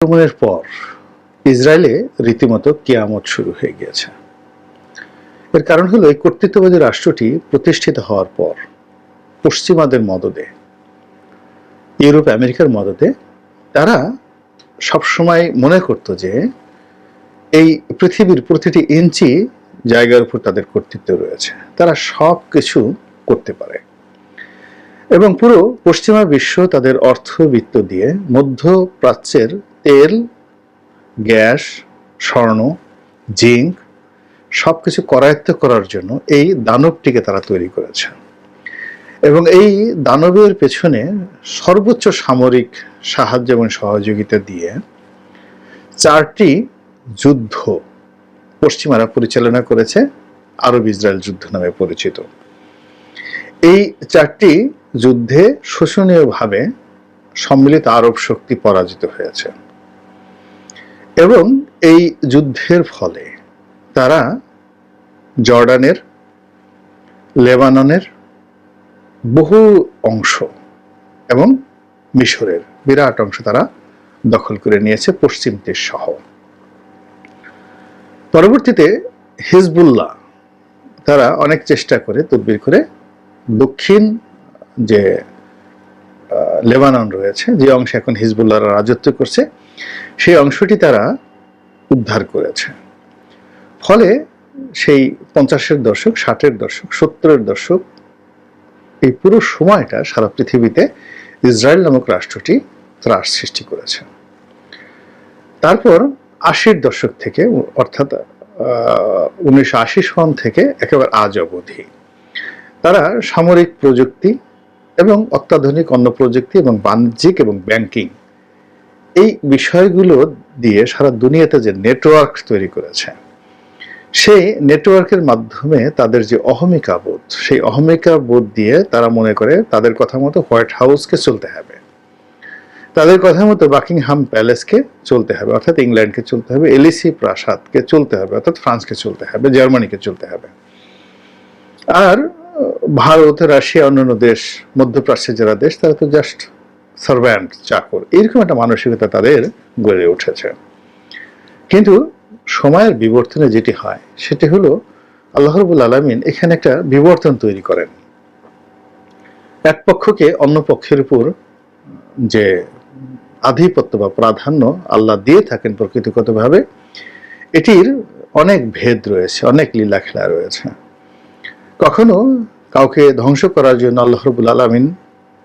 আক্রমণের পর ইসরায়েলে রীতিমতো কেয়ামত শুরু হয়ে গিয়েছে। এর কারণ হলো, এই কর্তৃত্ববাদী রাষ্ট্রটি প্রতিষ্ঠিত হওয়ার পর পশ্চিমাদের মদদে, ইউরোপ, আমেরিকার মদদে, তারা সবসময় মনে করতো যে এই পৃথিবীর প্রতিটি ইঞ্চি জায়গার উপর তাদের কর্তৃত্ব রয়েছে। তারা সব কিছু করতে পারে। এবং পুরো পশ্চিমা বিশ্ব তাদের অর্থবিত্ত দিয়ে মধ্যপ্রাচ্যের তেল, গ্যাস, স্বর্ণ, জিঙ্ক সব কিছু করায়ত্ত করার জন্য এই দানবটিকে তারা তৈরি করেছে। এবং এই দানবের পেছনে সর্বোচ্চ সামরিক সাহায্য এবং সহযোগিতা দিয়ে চারটি যুদ্ধ পশ্চিমারা পরিচালনা করেছে, আরব ইসরায়েল যুদ্ধ নামে পরিচিত। এই চারটি যুদ্ধে শোষণীয়ভাবে সম্মিলিত আরব শক্তি পরাজিত হয়েছে। এবং এই যুদ্ধের ফলে তারা জর্ডানের, লেবাননের বহু অংশ এবং মিশরের বিরাট অংশ তারা দখল করে নিয়েছে, পশ্চিম তীর সহ। পরবর্তীতে হিজবুল্লাহ তারা অনেক চেষ্টা করে, তদবির করে দক্ষিণ যে লেবানন রয়েছে, যে অংশে এখন হিজবুল্লাহরা রাজত্ব করছে, সেই অংশটি তারা উদ্ধার করেছে। ফলে সেই পঞ্চাশের দশক, ষাটের দশক, সত্তরের দশক, এই পুরো সময়টা সারা পৃথিবীতে ইসরায়েল নামক রাষ্ট্রটি ত্রাস সৃষ্টি করেছে। তারপর আশির দশক থেকে, অর্থাৎ উনিশশো আশি সন থেকে একেবারে আজ অবধি, তারা সামরিক প্রযুক্তি এবং অত্যাধুনিক অন্য প্রযুক্তি এবং বাণিজ্যিক এবং ব্যাংকিং, এই বিষয়গুলো দিয়ে সারা দুনিয়াতে যে নেটওয়ার্ক তৈরি করেছে, সেই নেটওয়ার্কের মাধ্যমে তাদের যে অহমিকা বোধ, সেই অহমিকা বোধ দিয়ে তারা মনে করে তাদের কথা মতো হোয়াইট হাউসকে চলতে হবে। তাদের কথা মতো বাকিংহাম প্যালেসকে চলতে হবে, অর্থাৎ ইংল্যান্ডকে চলতে হবে, এলিসি প্রাসাদকে চলতে হবে, অর্থাৎ ফ্রান্সকে চলতে হবে, জার্মানিকে চলতে হবে। আর ভারত, রাশিয়া, অন্যান্য দেশ, মধ্যপ্রাচ্যের যারা দেশ, তারা তো জাস্ট সার্ভ্যান্ট চাকর। এরকম একটা মানসিকতা তাদের গড়ে উঠেছে। কিন্তু সময়ের বিবর্তনে যেটি হয়, সেটি হলো আল্লাহ রবুল আলমিন এখানে একটা বিবর্তন তৈরি করেন। এক পক্ষকে অন্য পক্ষের উপর যে আধিপত্য বা প্রাধান্য আল্লাহ দিয়ে থাকেন প্রকৃতিগতভাবে, এটির অনেক ভেদ রয়েছে, অনেক লীলা খেলা রয়েছে। কখনো কাউকে ধ্বংস করার জন্য আল্লাহ রবুল আলমিন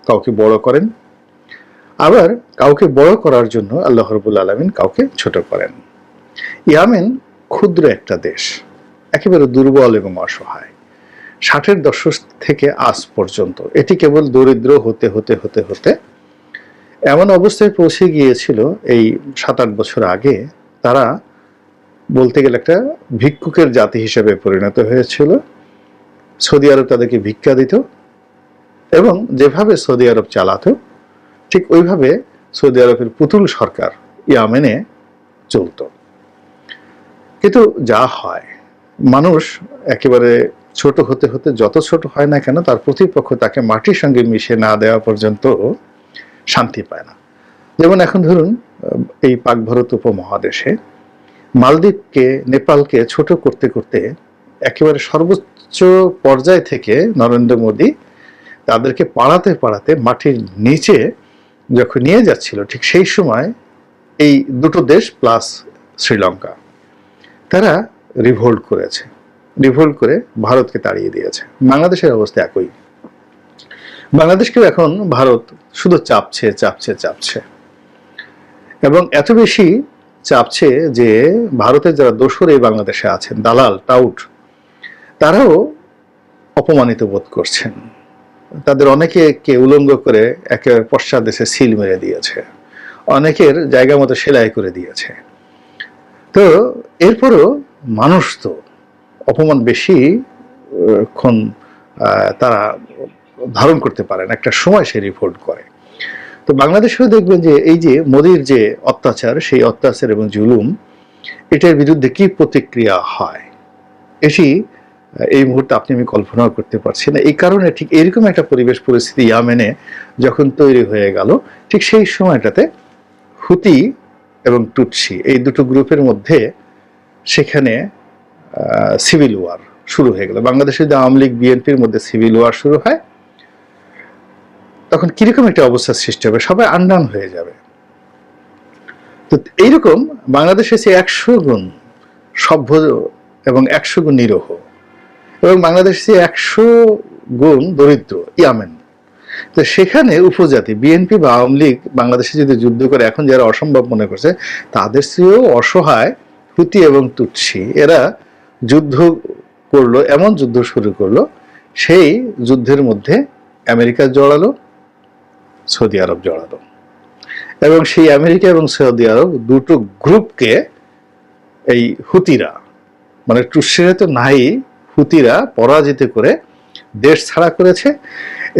কাউকে বড় করেন, আবার কাউকে বড় করার জন্য আল্লাহ রবুল আলমিন কাউকে ছোট করেন। ইয়ামেন ক্ষুদ্র একটা দেশ, একেবারে দুর্বল এবং অসহায়। ষাটের দশক থেকে আজ পর্যন্ত এটি কেবল দরিদ্র হতে হতে হতে হতে এমন অবস্থায় পৌঁছে গিয়েছিল এই সাত আট বছর আগে। তারা বলতে গেলে একটা ভিক্ষুকের জাতি হিসেবে পরিণত হয়েছিল। সৌদি আরব তাদেরকে ভিক্ষা দিত এবং যেভাবে সৌদি আরব চালাতো, ঠিক ওইভাবে সৌদি আরবের পুতুল সরকার ইয়ামেনে চলতো। কিন্তু যা হয়, মানুষ একেবারে ছোট হতে হতে যত ছোট হয় না কেন তার প্রতিপক্ষ তাকে মাটির সঙ্গে মিশে না দেওয়া পর্যন্ত শান্তি পায় না। যেমন এখন ধরুন, এই পাক ভারত উপমহাদেশে মালদ্বীপকে, নেপালকে ছোট করতে করতে একেবারে সর্বোচ্চ পর্যায় থেকে নরেন্দ্র মোদী তাদেরকে পাড়াতে পাড়াতে মাটির নিচে যখন নিয়ে যাচ্ছিল, ঠিক সেই সময় এই দুটো দেশ প্লাস শ্রীলঙ্কা, তারা রিভোল্ট করেছে। রিভোল্ট করে ভারতকে তাড়িয়ে দিয়েছে। বাংলাদেশের অবস্থা একই। বাংলাদেশকেও এখন ভারত শুধু চাপছে চাপছে চাপছে। এবং এত বেশি চাপছে যে ভারতের যারা দোসর এই বাংলাদেশে আছেন, দালাল, টাউট তারাও অপমানিত বোধ করছেন। তাদের অনেকে কে উলঙ্গ করে একেবারে পশ্চাৎ দেশে সিল মেরে দিয়েছে। অনেকের জায়গা মতো সেলাই করে দিয়েছে। তো এরপরও মানুষ তো অপমান বেশি ক্ষণ তারা ধারণ করতে পারেন, একটা সময় সে রিপোর্ট করে। তো বাংলাদেশেও দেখবেন যে এই যে মোদির যে অত্যাচার, সেই অত্যাচার এবং জুলুম, এটার বিরুদ্ধে কি প্রতিক্রিয়া হয়? এটি এই মুহূর্তে আপনি আমি কল্পনাও করতে পারছি না। এই কারণে ঠিক এরকম একটা পরিবেশ পরিস্থিতি ইয়ামেনে যখন তৈরি হয়ে গেল, ঠিক সেই সময়টাতে হুতি এবং টুটসি এই দুটো গ্রুপের মধ্যে সেখানে সিভিল ওয়ার শুরু হয়ে গেল। বাংলাদেশে যে আওয়ামী লীগ, বিএনপির মধ্যে সিভিল ওয়ার শুরু হয়, তখন কীরকম একটা অবস্থার সৃষ্টি হবে? সবাই আন্ডান হয়ে যাবে। তো এইরকম বাংলাদেশে সে একশো গুণ সভ্য এবং একশো গুণ নিরহ। এবং বাংলাদেশ বাংলাদেশে একশো গুণ দরিদ্র, ইয়ামেন। তো সেখানে উপজাতি বিএনপি বা আওয়ামী লীগ বাংলাদেশে যদি যুদ্ধ করে, এখন যারা অসম্ভব মনে করছে, তাদের চেয়েও অসহায়, হুতি এবং তুৎসি এরা যুদ্ধ করল, এমন যুদ্ধ শুরু করল, সেই যুদ্ধের মধ্যে আমেরিকা জড়ালো, সৌদি আরব জড়ালো। এবং সেই আমেরিকা এবং সৌদি আরব দুটো গ্রুপকে এই হুতিরা মানে টুসিরা তো নাই হুতিরা পরাজিত করে দেশ ছাড়া করেছে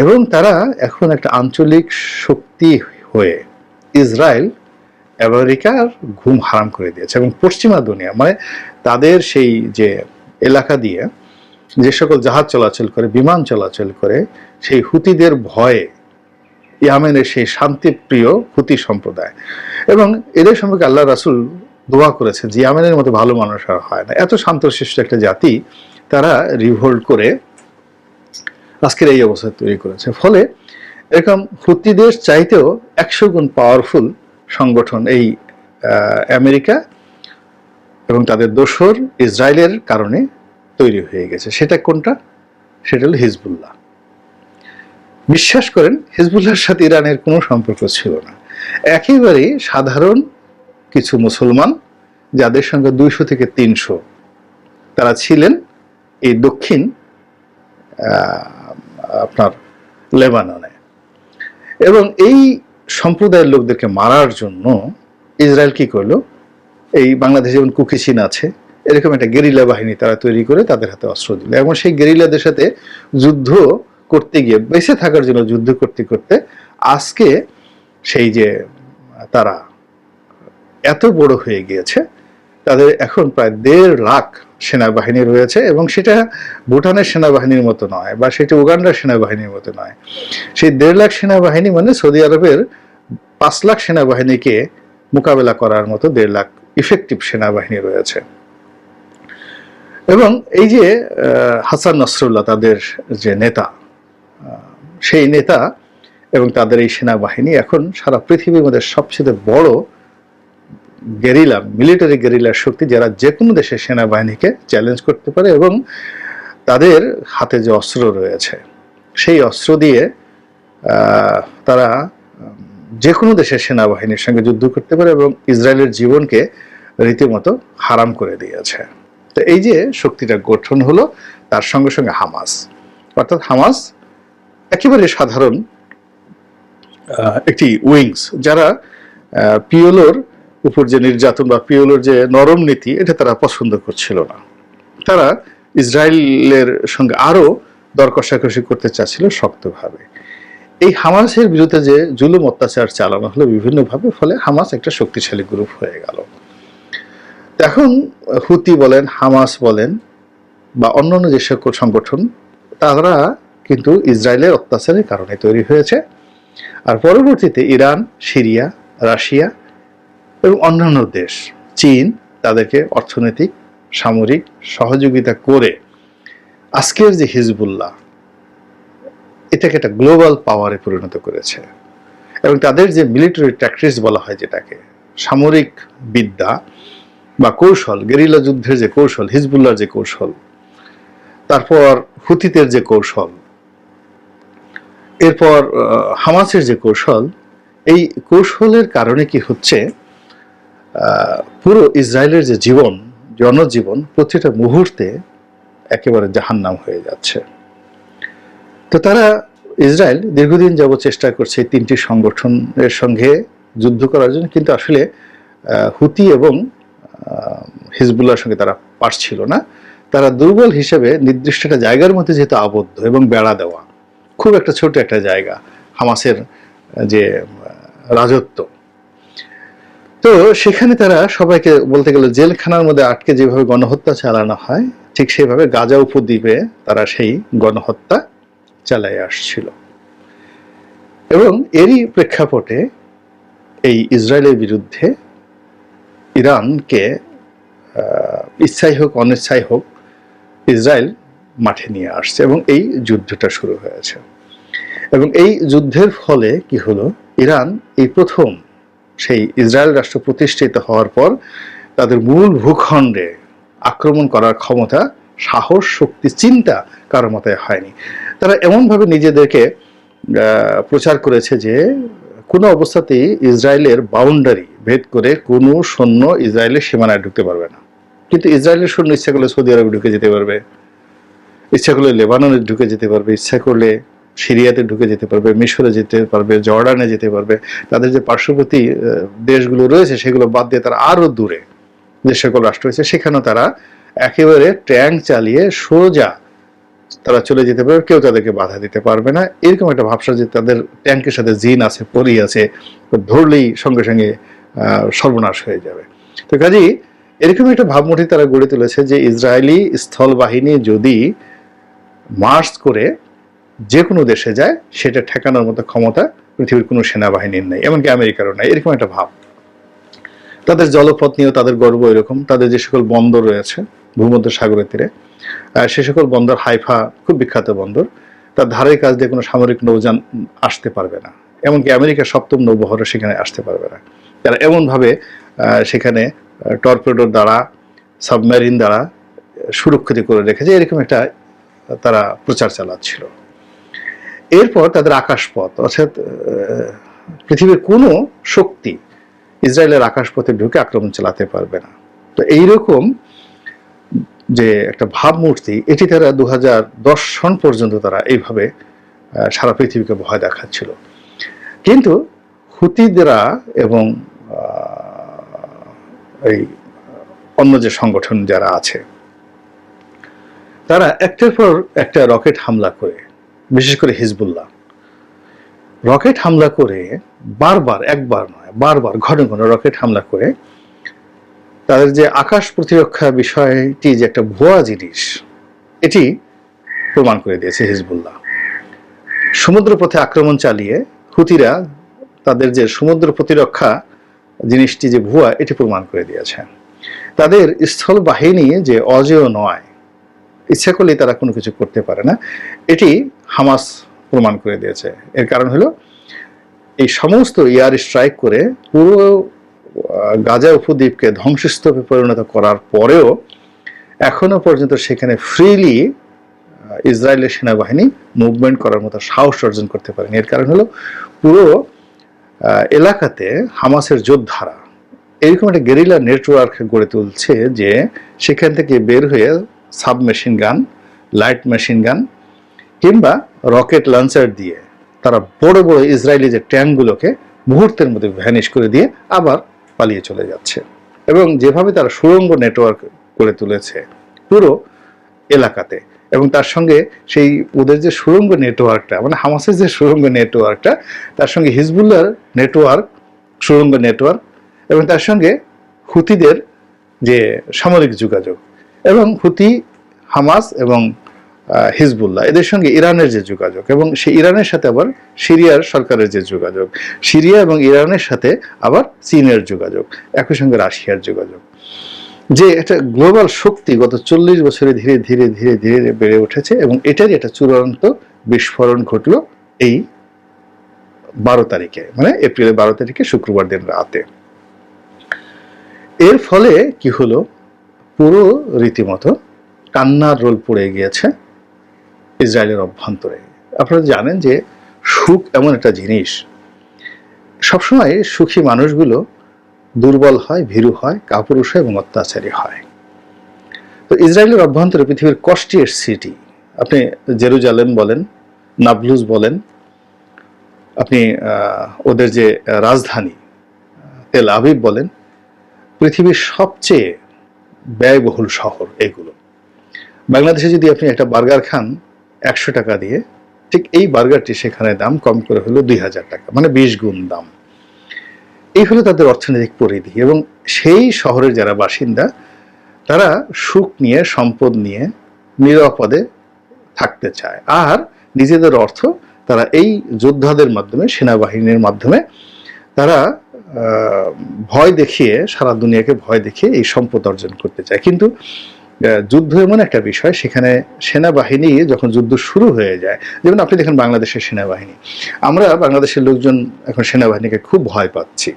এবং তারা এখন একটা আঞ্চলিক শক্তি হয়ে ইসরায়েল, আমেরিকার ঘুম হারাম করে দিয়েছে এবং পশ্চিমা দুনিয়া মানে তাদের সেই যে এলাকা দিয়ে যে সকল জাহাজ চলাচল করে, বিমান চলাচল করে, সেই হুতিদের ভয়ে ইয়ামেনের সেই শান্তিপ্রিয় হুতি সম্প্রদায় এবং এদের সম্পর্কে আল্লাহ রাসুল দোয়া করেছে যে ইয়ামেনের মতো ভালো মানুষ আর হয় না। এত শান্তশিষ্ট একটা জাতি তারা রিভোল্ট করে আজকের এই অবস্থা তৈরি করেছে। ফলে এরকম হুতিদের চাইতেও একশো গুণ পাওয়ারফুল সংগঠন এই আমেরিকা এবং তাদের দোসর ইসরায়েলের কারণে তৈরি হয়ে গেছে। সেটা কোনটা? সেটা হল হিজবুল্লাহ। বিশ্বাস করেন, হিজবুল্লাহর সাথে ইরানের কোনো সম্পর্ক ছিল না। একেবারেই সাধারণ কিছু মুসলমান, যাদের সঙ্গে দুইশো থেকে তিনশো তারা ছিলেন এই দক্ষিণ আপনার লেবাননে। এবং এই সম্প্রদায়ের লোকদেরকে মারার জন্য ইসরায়েল কি করল? এই বাংলাদেশে যেমন কুকিচিন আছে, এরকম একটা গেরিলা বাহিনী তারা তৈরি করে তাদের হাতে অস্ত্র দিল। এবং সেই গেরিলাদের সাথে যুদ্ধ করতে গিয়ে, বেঁচে থাকার জন্য যুদ্ধ করতে করতে আজকে সেই যে তারা এত বড় হয়ে গিয়েছে, তাদের এখন প্রায় দেড় লাখ সেনাবাহিনী রয়েছে এবং সেটা ভুটানের সেনাবাহিনীর মতো নয় বা সেটা উগান্ডার সেনাবাহিনীর মতো নয়। সেই দেড় লাখ সেনাবাহিনী মানে সৌদি আরবের পাঁচ লাখ সেনাবাহিনীকে মোকাবেলা করার মতো দেড় লাখ ইফেক্টিভ সেনাবাহিনী রয়েছে। এবং এই যে হাসান নসরুল্লাহ তাদের যে নেতা সেই নেতা এবং তাদের এই সেনাবাহিনী এখন সারা পৃথিবীর মধ্যে সবচেয়ে বড় গেরিলা, মিলিটারি গেরিলার শক্তি যারা যে কোনো দেশের সেনাবাহিনীকে চ্যালেঞ্জ করতে পারে এবং তাদের হাতে যে অস্ত্র রয়েছে, সেই অস্ত্র দিয়ে তারা যে কোনো দেশের সেনাবাহিনীর সঙ্গে যুদ্ধ করতে পারে এবং ইসরায়েলের জীবনকে রীতিমতো হারাম করে দিয়েছে। তো এই যে শক্তিটা গঠন হলো, তার সঙ্গে সঙ্গে হামাস। অর্থাৎ হামাস একেবারে সাধারণ একটি উইংস যারা পিওলোর উপর যে নির্যাতন বা পিওলোর যে নরম নীতি, এটা তারা পছন্দ করছিল না। তারা ইসরায়েলের সঙ্গে আরও দর কষাকষি করতে চাচ্ছিল শক্তভাবে। এই হামাসের বিরুদ্ধে যে জুলুম অত্যাচার চালানো হলো বিভিন্নভাবে, ফলে হামাস একটা শক্তিশালী গ্রুপ হয়ে গেল। এখন হুতি বলেন, হামাস বলেন বা অন্যান্য যে সকল সংগঠন, তারা কিন্তু ইসরায়েলের অত্যাচারের কারণে তৈরি হয়েছে। আর পরবর্তীতে ইরান, সিরিয়া, রাশিয়া এবং অন্যান্য দেশ, চীন তাদেরকে অর্থনৈতিক, সামরিক সহযোগিতা করে আজকের যে হিজবুল্লাহ, এটাকে একটা গ্লোবাল পাওয়ারে পরিণত করেছে। এবং তাদের যে মিলিটারি ট্যাকটিক্স বলা হয় যেটাকে, সামরিক বিদ্যা বা কৌশল, গেরিলা যুদ্ধের যে কৌশল, হিজবুল্লাহর যে কৌশল, তারপর হুতিতের যে কৌশল, এরপর হামাসের যে কৌশল, এই কৌশলের কারণে কি হচ্ছে পুরো ইসরায়েলের যে জীবন, জনজীবন, প্রতিটা মুহূর্তে একেবারে জাহান্নাম হয়ে যাচ্ছে। তো তারা ইসরায়েল দীর্ঘদিন যাবত চেষ্টা করছে তিনটি সংগঠনের সঙ্গে যুদ্ধ করার জন্য, কিন্তু আসলে হুতি এবং হিজবুল্লাহর সঙ্গে তারা পারছিল না। তারা দুর্বল হিসেবে নির্দিষ্ট একটা জায়গার মধ্যে যেহেতু আবদ্ধ এবং বেড়া দেওয়া, খুব একটা ছোট একটা জায়গা, হামাসের যে, রাজত্ব। তো সেখানে তারা সবাইকে বলতে গেলে জেলখানার মধ্যে আটকে যেভাবে গণহত্যা চালানো হয়, ঠিক সেভাবে গাজা উপদ্বীপে তারা সেই গণহত্যা চালাই আসছিল। এবং এরই প্রেক্ষাপটে এই ইসরায়েলের বিরুদ্ধে ইরানকে ইচ্ছাই হোক অনিচ্ছাই হোক, ইসরায়েল মাঠে নিয়ে আসছে এবং এই যুদ্ধটা শুরু হয়েছে। এবং এই যুদ্ধের ফলে কি হলো? ইরান এই প্রথম সেই ইসরায়েল রাষ্ট্র প্রতিষ্ঠিত হওয়ার পর তাদের মূল ভূখণ্ডে আক্রমণ করার ক্ষমতা, সাহস, শক্তি, চিন্তা কারোর মাথায় হয়নি। তারা এমনভাবে নিজেদেরকে প্রচার করেছে যে কোনো অবস্থাতেই ইসরায়েলের বাউন্ডারি ভেদ করে কোনো সৈন্য ইসরায়েলের সীমানায় ঢুকতে পারবে না। কিন্তু ইসরায়েলের সৈন্য ইচ্ছা করলে সৌদি আরবে ঢুকে যেতে পারবে, ইচ্ছা করলে লেবাননে ঢুকে যেতে পারবে, ইচ্ছা করলে সিরিয়াতে ঢুকে যেতে পারবে, মিশরে যেতে পারবে, জর্ডানে যেতে পারবে, তাদের যে পার্শ্ববর্তী দেশগুলো রয়েছে সেগুলো বাদ দিয়ে তারা আরও দূরে যে সকল রাষ্ট্র রয়েছে, সেখানেও তারা একেবারে ট্যাঙ্ক চালিয়ে সোজা তারা চলে যেতে পারবে, কেউ তাদেরকে বাধা দিতে পারবে না। এরকম একটা ভাবসা যে তাদের ট্যাঙ্কের সাথে জিন আছে পরি আছে ধরলেই সঙ্গে সঙ্গে সর্বনাশ হয়ে যাবে। তো কাজেই এরকম একটা ভাবমূর্তি তারা গড়ে তুলেছে যে ইসরায়েলি স্থল বাহিনী যদি মার্চ করে যে কোনো দেশে যায়, সেটা ঠেকানোর মতো ক্ষমতা পৃথিবীর কোনো সেনাবাহিনীর নেই, এমনকি আমেরিকারও নেই, এরকম একটা ভাব। তাদের জলপথ নিয়েও তাদের গর্ব এরকম, তাদের যে সকল বন্দর রয়েছে, ভূমধ্য সাগরের তীরে সে সকল বন্দর হাইফা, খুব বিখ্যাত বন্দর, তার ধারের কাজ দিয়ে কোনো সামরিক নৌযান আসতে পারবে না, এমনকি আমেরিকার সপ্তম নৌবহরও সেখানে আসতে পারবে না। তারা এমনভাবে সেখানে টর্পেডোর দ্বারা, সাবমেরিন দ্বারা সুরক্ষিত করে রেখেছে, এরকম একটা তারা প্রচার চালাচ্ছিল। এরপর তাদের আকাশপথ, অর্থাৎ পৃথিবীর কোনো শক্তি ইসরায়েলের আকাশপথে ঢুকে আক্রমণ চালাতে পারবে না। তো এইরকম যে একটা ভাবমূর্তি, এটি তারা দু দশ সন পর্যন্ত তারা এইভাবে সারা পৃথিবীকে ভয় দেখাচ্ছিল। কিন্তু হুতিদরা এবং এই অন্য যে সংগঠন যারা আছে, তারা একটার পর একটা রকেট হামলা করে বিশেষ করে হিজবুল্লাহ। রকেট হামলা করে বারবার, একবার নয়, বারবার, ঘন ঘন রকেট হামলা করে তাদের যে আকাশ প্রতিরক্ষা বিষয়টি, যে একটা ভুয়া জিনিস, এটি প্রমাণ করে দিয়েছে হিজবুল্লাহ। সমুদ্রপথে আক্রমণ চালিয়ে হুতিরা তাদের যে সমুদ্র প্রতিরক্ষা জিনিসটি যে ভুয়া, এটি প্রমাণ করে দিয়েছে। তাদের স্থল বাহিনী যে অজেয় নয় ইচ্ছা করলেই তারা কোনো কিছু করতে পারে না। এটি হামাস প্রমাণ করে দিয়েছে। এর কারণ হলো, এই সমস্ত ইয়ার স্ট্রাইক করে পুরো গাজা উপদ্বীপকে ধ্বংসস্তূপে পরিণত করার পরেও এখনও পর্যন্ত সেখানে ফ্রিলি ইসরায়েলের সেনাবাহিনী মুভমেন্ট করার মতো সাহস অর্জন করতে পারেনি। এর কারণ হলো, পুরো এলাকাতে হামাসের যোদ্ধারা এরকম একটা গেরিলা নেটওয়ার্ক গড়ে তুলছে যে সেখান থেকে বের হয়ে সাবমেশিন গান, লাইট মেশিন গান, কিংবা রকেট লঞ্চার দিয়ে তারা বড় বড় ইসরায়েলি যে ট্যাঙ্কগুলোকে মুহূর্তের মধ্যে ভ্যানিশ করে দিয়ে আবার পালিয়ে চলে যাচ্ছে। এবং যেভাবে তারা সুড়ঙ্গ নেটওয়ার্ক করে তুলেছে পুরো এলাকাতে, এবং তার সঙ্গে সেই ওদের যে সুড়ঙ্গ নেটওয়ার্কটা মানে হামাসের যে সুড়ঙ্গ নেটওয়ার্কটা তার সঙ্গে হিজবুল্লার নেটওয়ার্ক সুড়ঙ্গ নেটওয়ার্ক এবং তার সঙ্গে হুতিদের যে সামরিক যোগাযোগ এবং হুতি, হামাস এবং হিজবুল্লাহ। এদের সঙ্গে ইরানের যে যোগাযোগ এবং সেই ইরানের সাথে আবার সিরিয়ার সরকারের যে যোগাযোগ। সিরিয়া এবং ইরানের সাথে আবার চীনের যোগাযোগ, একই সঙ্গে রাশিয়ার যোগাযোগ। যে একটা গ্লোবাল শক্তি গত চল্লিশ বছরে ধীরে ধীরে ধীরে ধীরে বেড়ে উঠেছে এবং এটারই একটা চূড়ান্ত বিস্ফোরণ ঘটল এই বারো তারিখে মানে এপ্রিলের বারো তারিখে শুক্রবার দিন রাতে। এর ফলে কি হলো? পুরো রীতিমতো কান্নার রোল পড়ে গিয়েছে ইসরায়েলের অভ্যন্তরে। আপনারা জানেন যে সুখ এমন একটা জিনিস। সবসময় সুখী মানুষগুলো দুর্বল হয়, ভীরু হয়, কাপুরুষ হয় এবং অত্যাচারী হয়। তো ইসরায়েলের অভ্যন্তরে পৃথিবীর কস্টিয়েস্ট সিটি, আপনি জেরুজালেম বলেন, নাবলুজ বলেন, আপনি ওদের যে রাজধানী, তেল আবিব বলেন, পৃথিবীর সবচেয়ে ব্যয়বহুল শহর এগুলো। বাংলাদেশে যদি আপনি একটা বার্গার খান একশো টাকা দিয়ে, ঠিক এই বার্গারটি সেখানে দাম কম করে হলো দুই হাজার টাকা মানে বিশ গুণ দাম। এই হলো তাদের অর্থনৈতিক পরিধি এবং সেই শহরের যারা বাসিন্দা, তারা সুখ নিয়ে, সম্পদ নিয়ে নিরাপদে থাকতে চায়। আর নিজেদের অর্থ তারা এই যোদ্ধাদের মাধ্যমে, সেনাবাহিনীর মাধ্যমে তারা ভয় দেখিয়ে, সারা দুনিয়াকে ভয় দেখিয়ে এই সম্পদ অর্জন করতে চায়। কিন্তু যুদ্ধ এমন একটা বিষয়, সেখানে সেনাবাহিনী যখন যুদ্ধ শুরু হয়ে যায়, যেমন আপনি দেখেন বাংলাদেশের সেনাবাহিনী। আমরা বাংলাদেশের লোকজন এখন সেনাবাহিনীকে খুব ভয় পাচ্ছি।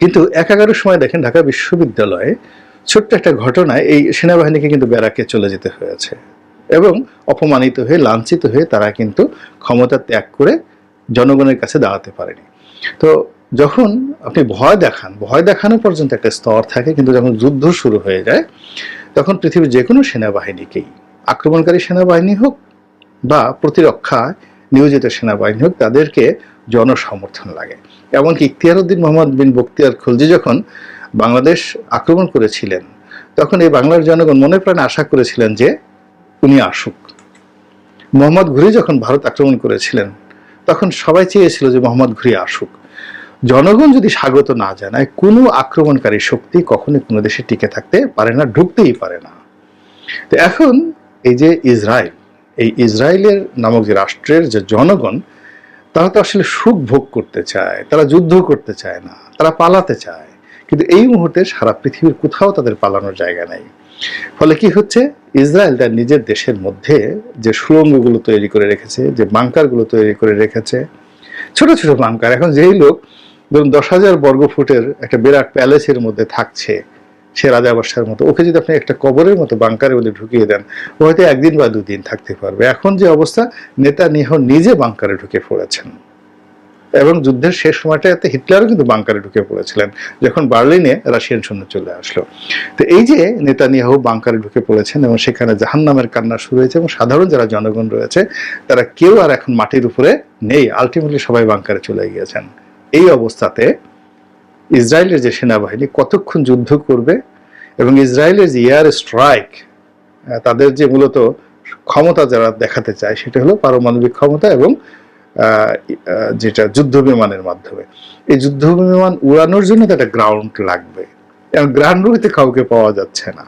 কিন্তু একাগারের সময় দেখেন ঢাকা বিশ্ববিদ্যালয়ে ছোট্ট একটা ঘটনায় এই সেনাবাহিনীকে কিন্তু ব্যারাকে চলে যেতে হয়েছে এবং অপমানিত হয়ে, লাঞ্ছিত হয়ে তারা কিন্তু ক্ষমতা ত্যাগ করে জনগণের কাছে দাঁড়াতে পারেনি। তো যখন আপনি ভয় দেখান, ভয় দেখানো পর্যন্ত একটা স্তর থাকে, কিন্তু যখন যুদ্ধ শুরু হয়ে যায়, তখন পৃথিবীর যে কোনো সেনাবাহিনীকেই, আক্রমণকারী সেনাবাহিনী হোক বা প্রতিরক্ষা নিয়োজিত সেনাবাহিনী হোক, তাদেরকে জনসমর্থন লাগে। এমনকি ইখতিয়ার উদ্দিন মোহাম্মদ বিন বক্তিয়ার খলজি যখন বাংলাদেশ আক্রমণ করেছিলেন, তখন এই বাংলার জনগণ মনে প্রাণে আশা করেছিলেন যে উনি আসুক। মোহাম্মদ ঘুরি যখন ভারত আক্রমণ করেছিলেন, তখন সবাই চেয়েছিল যে মোহাম্মদ ঘুরি আসুক। জনগণ যদি স্বাগত না জানায়, কোনো আক্রমণকারী শক্তি কখনোই কোনো দেশে টিকে থাকতে পারে না, ঢুকতেই পারে না। তো এখন এই যে ইসরায়েল, এই ইসরায়েলের নামক যে রাষ্ট্রের যে জনগণ, তারা তো আসলে সুখ ভোগ করতে চায়, তারা যুদ্ধ করতে চায় না, তারা পালাতে চায়। কিন্তু এই মুহূর্তে সারা পৃথিবীর কোথাও তাদের পালানোর জায়গা নেই। ফলে কি হচ্ছে? ইসরায়েল তার নিজের দেশের মধ্যে যে সুড়ঙ্গগুলো তৈরি করে রেখেছে, যে বাংকারগুলো তৈরি করে রেখেছে, ছোট ছোট বাংকার। এখন যেই লোক ধরুন, দশ হাজার বর্গ ফুটের একটা বিরাট প্যালেসের মধ্যে থাকছে সে রাজা বাসার মতো। ওকে যদি আপনি একটা কবরের মতো বাংকারের মধ্যে ঢুকিয়ে দেন, ও হয়তো একদিন বা দুদিন থাকতে পারবে। এখন যে অবস্থা নেতা নিহ নিজে বাংকারে ঢুকে পড়েছেন। এবং যুদ্ধের শেষ সময়টাতে হিটলারও কিন্তু বাংকারে ঢুকে পড়েছিলেন, যখন বার্লিনে রাশিয়ান সৈন্য চলে আসলো। তো এই যে নেতানিয়াহু বাংকারে ঢুকে পড়েছেন এবং সেখানে জাহান্নামের কান্না শুরু হয়েছে এবং সাধারণ যারা জনগণ রয়েছে, তারা কেউ আর এখন মাটির উপরে নেই। আলটিমেটলি সবাই বাংকারে চলে গিয়েছেন। এই অবস্থাতে ইসরায়েলের যে সেনাবাহিনী কতক্ষণ যুদ্ধ করবে এবং ইসরায়েলের যে এয়ার স্ট্রাইক তাদের যে মূলত ক্ষমতা যারা দেখাতে চায়, সেটা হলো পারমাণবিক ক্ষমতা এবং যেটা যুদ্ধ বিমানের মাধ্যমে। এই যুদ্ধ বিমান উড়ানোর জন্য তো একটা গ্রাউন্ড লাগবে। এবং গ্রাউন্ড রুটে কাউকে পাওয়া যাচ্ছে না।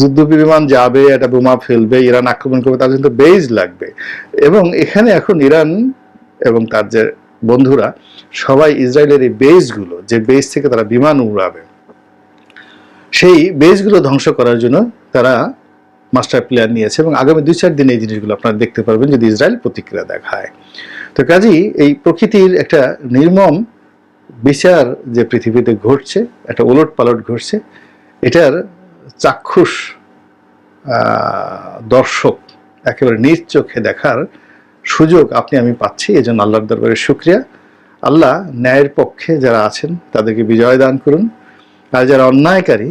যুদ্ধ বিমান যাবে, একটা বোমা ফেলবে, ইরান আক্রমণ করবে, তার জন্য বেজ লাগবে। এবং এখানে এখন ইরান এবং তার যে বন্ধুরা, সবাই ইসরায়েলের এই বেসগুলো, যে বেস থেকে তারা বিমান উড়াবে, সেই বেসগুলো ধ্বংস করার জন্য তারা মাস্টার প্ল্যান নিয়েছে এবং আগামী দুই চার দিনে এই জিনিসগুলো আপনারা দেখতে পারবেন যদি ইসরায়েল প্রতিক্রিয়া দেখায়। তো কাজেই এই প্রকৃতির একটা নির্মম বিচার যে পৃথিবীতে ঘটছে, একটা ওলট পালট ঘটছে, এটার চাক্ষুষ দর্শক একেবারে নিজ চোখে দেখার সুযোগ আপনি আমি পাচ্ছি এই জন্য আল্লাহর দরবারে শুক্রিয়া। আল্লাহ ন্যায়ের পক্ষে যারা আছেন, তাদেরকে বিজয় দান করুন। আর যারা অন্যায়কারী